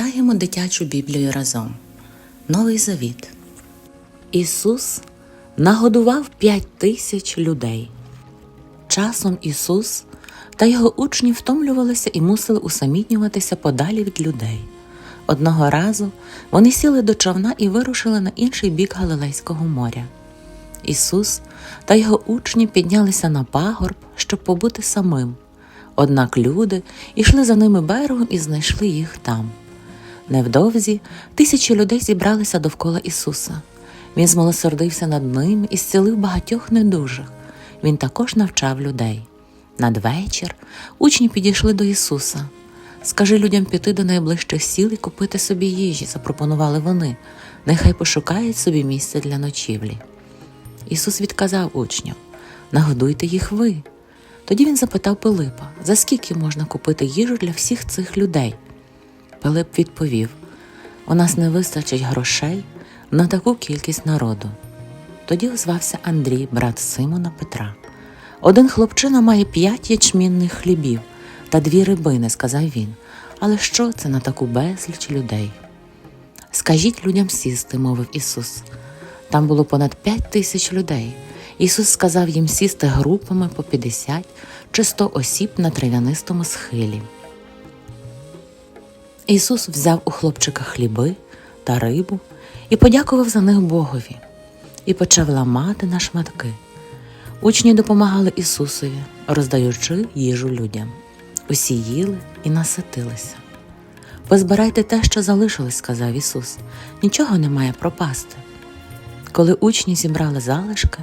Читаємо дитячу Біблію разом. Новий Завіт. Ісус нагодував п'ять тисяч людей. Часом Ісус та його учні втомлювалися і мусили усамітнюватися подалі від людей. Одного разу вони сіли до човна і вирушили на інший бік Галилейського моря. Ісус та його учні піднялися на пагорб, щоб побути самим. Однак люди йшли за ними берегом і знайшли їх там. Невдовзі тисячі людей зібралися довкола Ісуса. Він змилосердився над ними і зцілив багатьох недужих. Він також навчав людей. Надвечір учні підійшли до Ісуса. Скажи людям піти до найближчих сіл і купити собі їжі, запропонували вони. Нехай пошукають собі місце для ночівлі. Ісус відказав учням нагодуйте їх ви. Тоді він запитав Пилипа, за скільки можна купити їжу для всіх цих людей. Пилип відповів: У нас не вистачить грошей на таку кількість народу. Тоді озвався Андрій, брат Симона Петра. Один хлопчина має п'ять ячмінних хлібів та дві рибини, сказав він. Але що це на таку безліч людей? Скажіть людям сісти, мовив Ісус. Там було понад п'ять тисяч людей. Ісус сказав їм сісти групами по 50 чи 100 осіб на трав'янистому схилі. Ісус взяв у хлопчика хліби та рибу і подякував за них Богові, і почав ламати на шматки. Учні допомагали Ісусові, роздаючи їжу людям. Усі їли і наситилися. Позбирайте те, що залишилось, сказав Ісус, нічого не має пропасти. Коли учні зібрали залишки,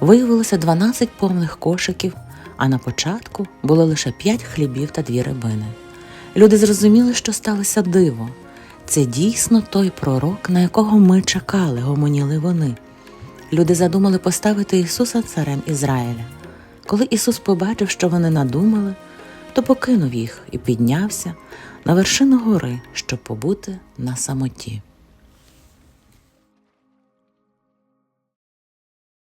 виявилося 12 повних кошиків, а на початку було лише 5 хлібів та дві рибини. Люди зрозуміли, що сталося диво. Це дійсно той пророк, на якого ми чекали, гомоніли вони. Люди задумали поставити Ісуса царем Ізраїля. Коли Ісус побачив, що вони надумали, то покинув їх і піднявся на вершину гори, щоб побути на самоті.